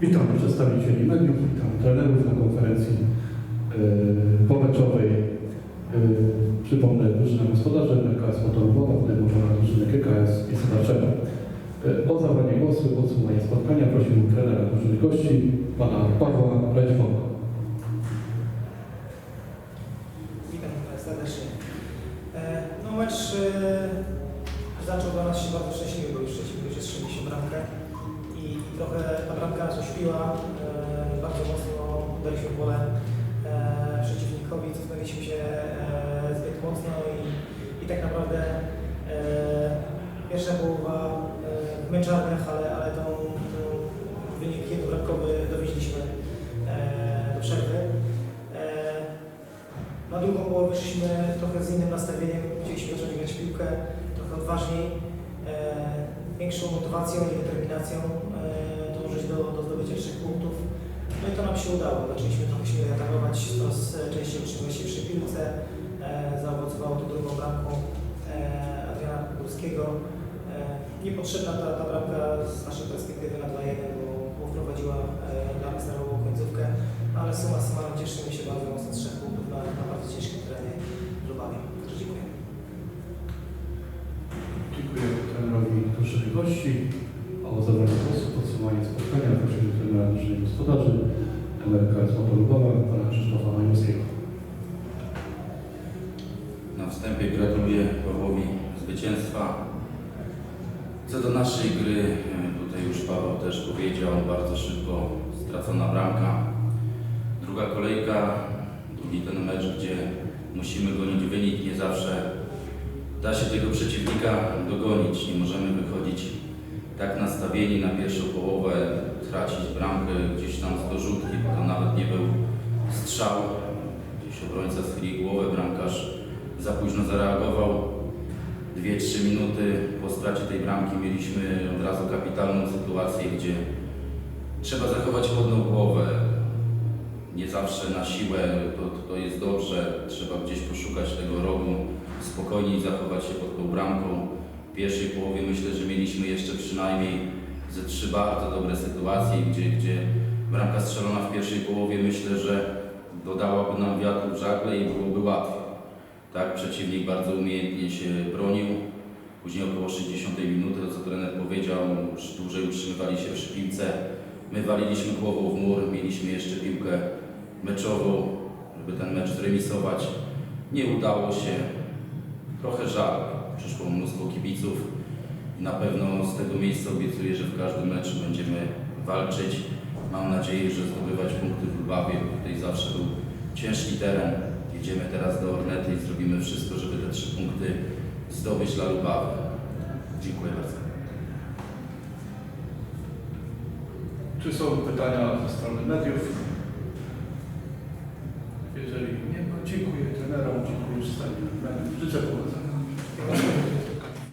Witam przedstawicieli mediów, witam trenerów na konferencji yy, pomeczowej. Yy, Przypomnę, drużyna gospodarzy MKS Motorowowa, podejmowana drużyny KKS i Sodaczego. Yy, O zabranie głosu, podsumowanie spotkania prosiłbym trenera drużyny gości, pana Pawła Rećwoka. Witam serdecznie. E, No e, zaczął dla nas się bardzo szczęśliwie, bo już wcześniej już strzeliśmy bramkę i trochę ta bramka nas uśpiła. E, Bardzo mocno daliśmy pole e, przeciwnikowi, cofnęliśmy się e, zbyt mocno i, i tak naprawdę e, pierwsza połowa e, w męczarniach, ale, ale tą, tą wynik jednobramkowy dowieźliśmy e, do przerwy. E, na drugą połowę wyszliśmy trochę z innym nastawieniem, chcieliśmy zacząć grać piłkę trochę odważniej, e, większą motywacją i determinacją e, dążyć do, do zdobycia trzech punktów. No i to nam się udało. Zaczęliśmy trochę śmielej atakować, coraz częściej utrzymywać się przy piłce. E, zaowocowało to drugą bramką e, Adriana Kukulskiego. Niepotrzebna ta, ta bramka z naszej perspektywy na 2-1, bo, bo wprowadziła dla nas nerwową końcówkę, ale suma summarum cieszymy się bardzo mocno z trzech punktów na, na bardzo ciężkim terenie w Lubawie. Także. Dziękuję gości. O zabranie głosu, podsumowanie spotkania prosiłbym trenera drużyny gospodarzy MKS Motorowowa, pana Krzysztofa Majewskiego. Na wstępie gratuluję Pawłowi zwycięstwa. Co do naszej gry, e, tutaj już Paweł też powiedział, bardzo szybko stracona bramka. Druga kolejka, drugi ten mecz, gdzie musimy gonić wynik, nie zawsze da się tego przeciwnika dogonić. Nie możemy wychodzić tak nastawieni na pierwszą połowę, tracić bramkę gdzieś tam z dorzutki, bo to nawet nie był strzał. Gdzieś obrońca schylił głowę, bramkarz za późno zareagował. 2-3 minuty po stracie tej bramki mieliśmy od razu kapitalną sytuację, gdzie trzeba zachować chłodną głowę. Nie zawsze na siłę to, to jest dobrze, trzeba gdzieś poszukać tego rogu, spokojniej zachować się pod tą bramką. W pierwszej połowie myślę, że mieliśmy jeszcze przynajmniej ze trzy bardzo dobre sytuacje, gdzie, gdzie bramka strzelona w pierwszej połowie myślę, że dodałaby nam wiatru w żagle i byłoby łatwiej. Tak, przeciwnik bardzo umiejętnie się bronił. Później około 60 minuty, to co trener powiedział, dłużej utrzymywali się przy piłce. My waliliśmy głową w mur, mieliśmy jeszcze piłkę meczową, żeby ten mecz zremisować. Nie udało się. Trochę żal. Przyszło mnóstwo kibiców i na pewno z tego miejsca obiecuję, że w każdym meczu będziemy walczyć. Mam nadzieję, że zdobywać punkty w Lubawie, bo tutaj zawsze był ciężki teren. Jedziemy teraz do Ornety i zrobimy wszystko, żeby te trzy punkty zdobyć dla Lubawy. Dziękuję bardzo. Czy są pytania ze strony mediów? Jeżeli nie, no dziękuję trenerom, dziękuję mediów. Życzę powodzenia.